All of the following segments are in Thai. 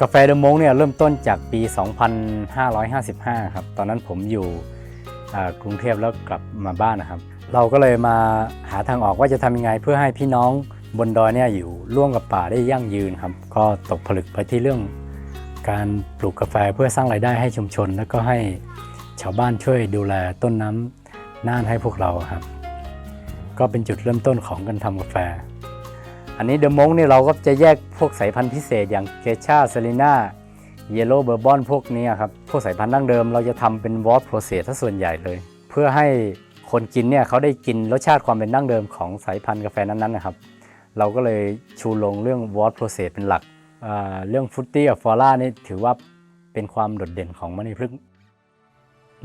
กาแฟเดอะมงเนี่ยเริ่มต้นจากปี 2555 ครับ ตอนนั้นผมอยู่กรุงเทพแล้วกลับมาบ้านนะครับ เราก็เลยมาหาทางออกว่าจะทำยังไง เพื่อให้พี่น้องบนดอยเนี่ยอยู่ร่วมกับป่าได้ยั่งยืนครับ ก็ตกผลึกไปที่เรื่องการปลูกกาแฟเพื่อสร้างรายได้ให้ชุมชน แล้วก็ให้ชาวบ้านช่วยดูแลต้นน้ำน่านให้พวกเราครับ ก็เป็นจุดเริ่มต้นของการทำกาแฟ อันนี้เดอะมงนี่เราก็จะแยกพวกสายพันธุ์พิเศษอย่างเกชาเซลิน่าเยลโล่เบอร์บอนพวกนี้ครับ พวกสายพันธุ์ดั้งเดิมเราจะทำเป็นวอตโปรเซสถ้าส่วนใหญ่เลย เพื่อให้คนกินเนี่ยเขาได้กินรสชาติความเป็นดั้งเดิมของสายพันธุ์กาแฟนั้นๆนะครับ เราก็เลยชูลงเรื่องวอตโปรเซสเป็นหลักอ่าเรื่องฟรุตตี้กับฟอร่านี่ถือว่าเป็นความโดดเด่นของมณีพฤกษ์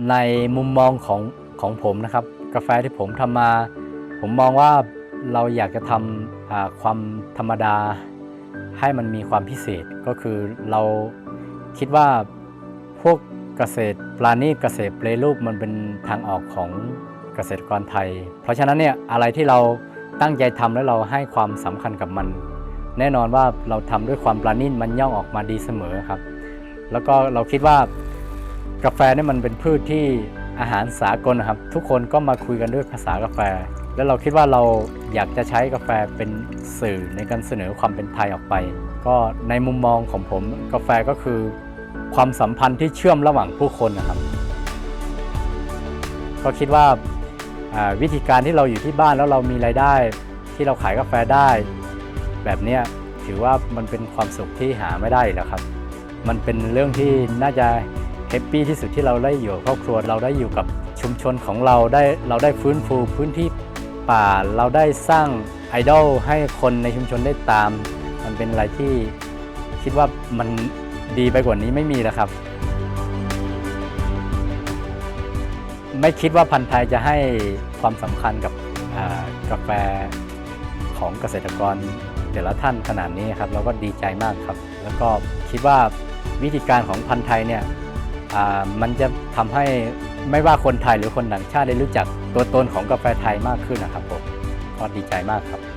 ในมุมมองของของผมนะครับ กาแฟที่ผมทำมา ผมมองว่า เราอยากจะทำความธรรมดาให้มันมีความพิเศษก็คือเราคิดว่าพวกเกษตรปลาณีเกษตรเปรรูปมันเป็นทางออกของเกษตรกรไทย เพราะฉะนั้นเนี่ยอะไรที่เราตั้งใจทำแล้วเราให้ความสำคัญกับมัน แน่นอนว่าเราทำด้วยความปราณีมันย่อมออกมาดีเสมอครับ แล้วก็เราคิดว่ากาแฟเนี่ยมันเป็นพืชที่อาหารสากลนะครับ ทุกคนก็มาคุยกันด้วยภาษากาแฟ แล้วเราคิดว่าเราอยากจะใช้กาแฟเป็นสื่อในการเสนอความเป็นไทยออกไป ก็ในมุมมองของผมกาแฟก็คือ ความสัมพันธ์ที่เชื่อมระหว่างผู้คนนะครับ ก็คิดว่าวิธีการที่เราอยู่ที่บ้านแล้วเรามีรายได้ ที่เราขายกาแฟได้ แบบนี้ถือว่ามันเป็นความสุขที่หาไม่ได้แล้วครับ มันเป็นเรื่องที่น่าจะแฮปปี้ที่สุดที่เราได้อยู่ครอบครัวเราได้อยู่กับชุมชนของเราได้เราได้ฟื้นฟูพื้นที่ ป่าเราได้สร้างไอดอลให้คนในชุมชนได้ตาม มันเป็นอะไรที่คิดว่ามันดีไปกว่านี้ไม่มีแล้วครับ ไม่คิดว่าพันธุ์ไทยจะให้ความสำคัญกับกาแฟของเกษตรกรแต่ละท่านขนาดนี้ครับเราก็ดีใจมากครับ แล้วก็คิดว่าวิธีการของพันธุ์ไทยเนี่ยมันจะทำให้ ไม่ว่าคนไทยหรือคนต่างชาติได้รู้จักตัวตนของกาแฟไทยมากขึ้นนะครับผมก็ดีใจมากครับ